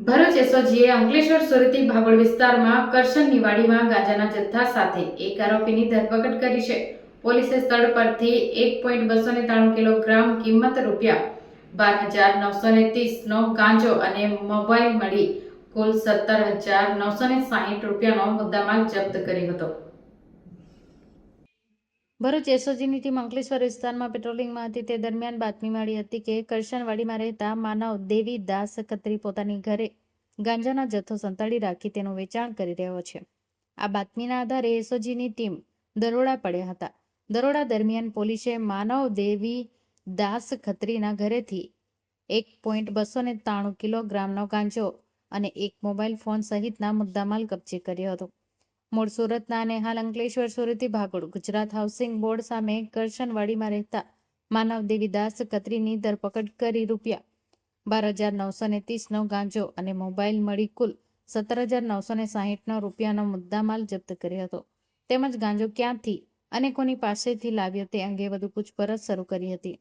ભરૂચ એસઓજીએ અંકલેશ્વર સુરતી ભાગોળ વિસ્તારમાં કરશન નિવાડીમાં ગાંજાના જથ્થા સાથે એક આરોપીની ધરપકડ કરી છે. પોલીસે સ્થળ પરથી એક પોઈન્ટ બસો ને ત્રાણું કિલોગ્રામ કિંમત રૂપિયા બાર હજાર નવસો ને ત્રીસનો ગાંજો અને મોબાઈલ મળી કુલ સત્તર હજાર નવસો ને સાહીઠ રૂપિયાનો મુદ્દામાલ જપ્ત કર્યો હતો. ભરૂચ એસઓજીની ટીમ અંકલેશ્વર વિસ્તારમાં પેટ્રોલિંગમાં હતી. તે દરમિયાન બાતમી મળી હતી કે કરશનવાડીમાં રહેતા માનવ દેવી દાસ ખત્રી પોતાની ઘરે ગાંજાના જથ્થો સંતાડી રાખી તેનું વેચાણ કરી રહ્યો છે. આ બાતમીના આધારે એસઓજીની ટીમ દરોડા પડ્યા હતા. દરોડા દરમિયાન પોલીસે માનવ દેવી દાસ ખત્રીના ઘરેથી એક પોઈન્ટ બસો ને ત્રાણું કિલોગ્રામનો ગાંજો અને એક મોબાઈલ ફોન સહિતના મુદ્દામાલ કબજે કર્યો હતો. મૂળ સુરતના અને હાલ અંકલેશ્વર સુરતી ભાગોળ ગુજરાત હાઉસિંગ બોર્ડ સામે કરશનવાડીમાં રહેતા માનવ દેવીદાસ કતરીની ધરપકડ કરી રૂપિયા બાર હજાર નવસો ને ત્રીસનો ગાંજો અને મોબાઈલ મળી કુલ સત્તર હજાર નવસો ને સાહીઠનો રૂપિયાનો મુદ્દામાલ જપ્ત કર્યો હતો. તેમજ ગાંજો ક્યાંથી અને કોની પાસેથી લાવ્યો તે અંગે વધુ પૂછપરછ શરૂ કરી હતી.